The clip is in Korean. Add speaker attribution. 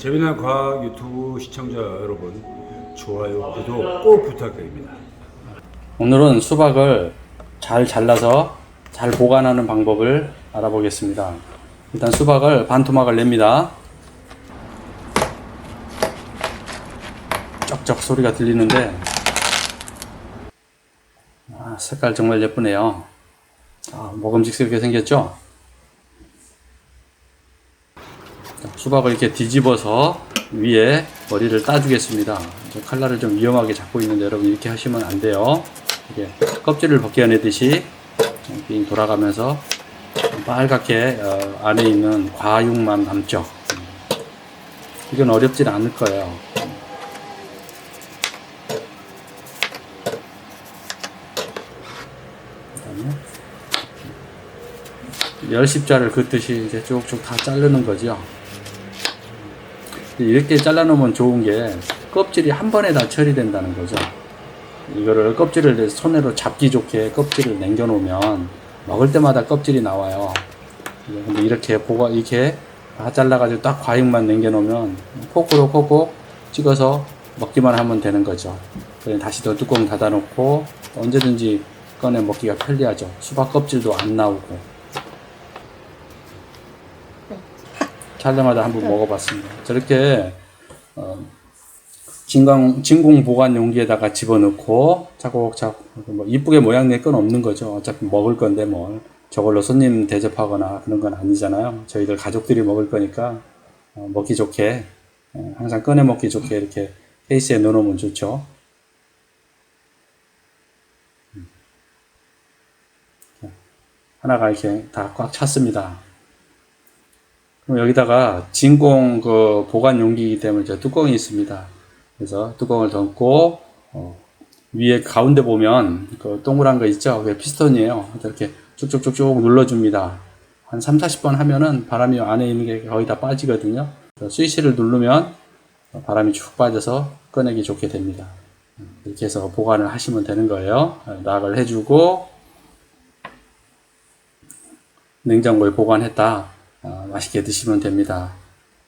Speaker 1: 재미난 과학 유튜브 시청자 여러분 좋아요 구독 꼭 부탁드립니다.
Speaker 2: 오늘은 수박을 잘 잘라서 잘 보관하는 방법을 알아보겠습니다. 일단 수박을 반 토막을 냅니다. 쩍쩍 소리가 들리는데 아, 색깔 정말 예쁘네요. 아, 먹음직스럽게 생겼죠? 자, 수박을 이렇게 뒤집어서 위에 머리를 따주겠습니다. 저 칼날을 좀 위험하게 잡고 있는데 여러분 이렇게 하시면 안 돼요. 이렇게 껍질을 벗겨내듯이 빙 돌아가면서 빨갛게 어, 안에 있는 과육만 남죠. 이건 어렵진 않을 거예요. 열십자를 긋듯이 이제 쭉쭉 다 자르는 거죠. 이렇게 잘라놓으면 좋은 게 껍질이 한 번에 다 처리된다는 거죠. 이거를 껍질을 손으로 잡기 좋게 껍질을 남겨놓으면 먹을 때마다 껍질이 나와요. 근데 이렇게 보가 이렇게 다 잘라가지고 딱 과육만 남겨놓으면 포크로 콕콕 찍어서 먹기만 하면 되는 거죠. 다시 또 뚜껑 닫아놓고 언제든지 꺼내 먹기가 편리하죠. 수박 껍질도 안 나오고. 찰때마다 한번 먹어봤습니다. 저렇게 어, 진공, 진공 보관 용기에다가 집어넣고 차곡차곡 뭐 이쁘게 모양 낼 건 없는 거죠. 어차피 먹을 건데 뭐 저걸로 손님 대접하거나 그런 건 아니잖아요. 저희들 가족들이 먹을 거니까 어, 먹기 좋게 예, 항상 꺼내 먹기 좋게 이렇게 케이스에 넣어놓으면 좋죠. 음. 자, 하나가 이렇게 다 꽉 찼습니다. 여기다가 진공 그 보관 용기이기 때문에 저 뚜껑이 있습니다. 그래서 뚜껑을 덮고 어, 위에 가운데 보면 그 동그란 거 있죠? 그게 피스톤이에요. 이렇게 쭉쭉쭉쭉 눌러줍니다. 한 3, 40번 하면은 바람이 안에 있는 게 거의 다 빠지거든요. 스위치를 누르면 바람이 쭉 빠져서 꺼내기 좋게 됩니다. 이렇게 해서 보관을 하시면 되는 거예요. 락을 해주고 냉장고에 보관했다. 어, 맛있게 드시면 됩니다.